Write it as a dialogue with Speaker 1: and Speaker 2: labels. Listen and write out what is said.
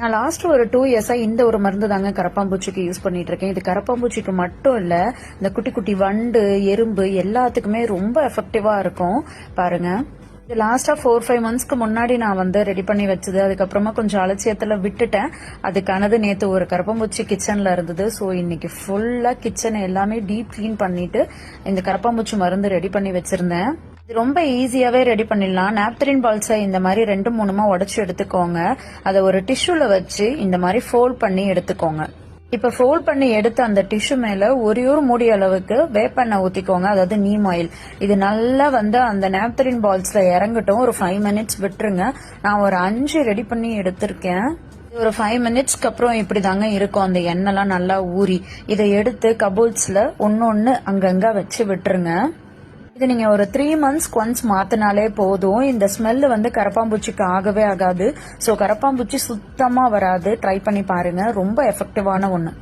Speaker 1: நான் லாஸ்ட் ஒரு டூ இயர்ஸா இந்த ஒரு மருந்து தாங்க கரப்பாம்பூச்சிக்கு யூஸ் பண்ணிட்டு இருக்கேன் இது கரப்பாம்பூச்சிக்கு மட்டும் இல்ல இந்த குட்டி குட்டி வண்டு எறும்பு எல்லாத்துக்குமே ரொம்ப எஃபெக்டிவா இருக்கும். பாருங்க. இது லாஸ்டா ஃபோர் ஃபைவ் மந்த்ஸ்க்கு முன்னாடி நான் வந்து ரெடி பண்ணி வச்சது. அதுக்கப்புறமா கொஞ்சம் அலட்சியத்துல விட்டுட்டேன். அதுக்கானது நேத்து ஒரு கரப்பாம்பூச்சி கிச்சன்ல இருந்தது. ஸோ இன்னைக்கு ஃபுல்லா கிச்சனை எல்லாமே டீப் க்ளீன் பண்ணிட்டு இந்த கரப்பாம்பூச்சி மருந்து ரெடி பண்ணி வச்சிருந்தேன். இது ரொம்ப ஈஸியாவே ரெடி பண்ணிடலாம். நாப்தரின் பால்ஸை இந்த மாதிரி ரெண்டு மூணுமா உடச்சி எடுத்துக்கோங்க. அதை ஒரு டிஷ்யூல வச்சு இந்த மாதிரி ஃபோல்ட் பண்ணி எடுத்துக்கோங்க. இப்ப ஃபோல்ட் பண்ணி எடுத்த அந்த டிஷ்யூ மேல ஒரே ஒரு மூடி அளவுக்கு வேப்பெண்ணெய் ஊத்திக்கோங்க. அதாவது நீம் ஆயில் இது நல்லா வந்து அந்த நேப்தரின் பால்ஸ்ல இறங்கட்டும். ஒரு ஃபைவ் மினிட்ஸ் விட்டுருங்க. நான் ஒரு அஞ்சு ரெடி பண்ணி எடுத்திருக்கேன். ஒரு ஃபைவ் மினிட்ஸ்க்கு அப்புறம் இப்படி தாங்க இருக்கும். அந்த எண்ணெய்லாம் நல்லா ஊறி. இதை எடுத்து கபோல்ஸ்ல ஒன்னொன்னு அங்கங்க வச்சு விட்டுருங்க. இது நீங்க ஒரு த்ரீ மந்த்ஸ்க்கு ஒன்ஸ் மாத்தினாலே போதும். இந்த ஸ்மெல் வந்து கரப்பாம்பூச்சிக்கு ஆகவே ஆகாது. ஸோ கரப்பாம்பூச்சி சுத்தமா வராது. ட்ரை பண்ணி பாருங்க. ரொம்ப எஃபெக்டிவான ஒன்று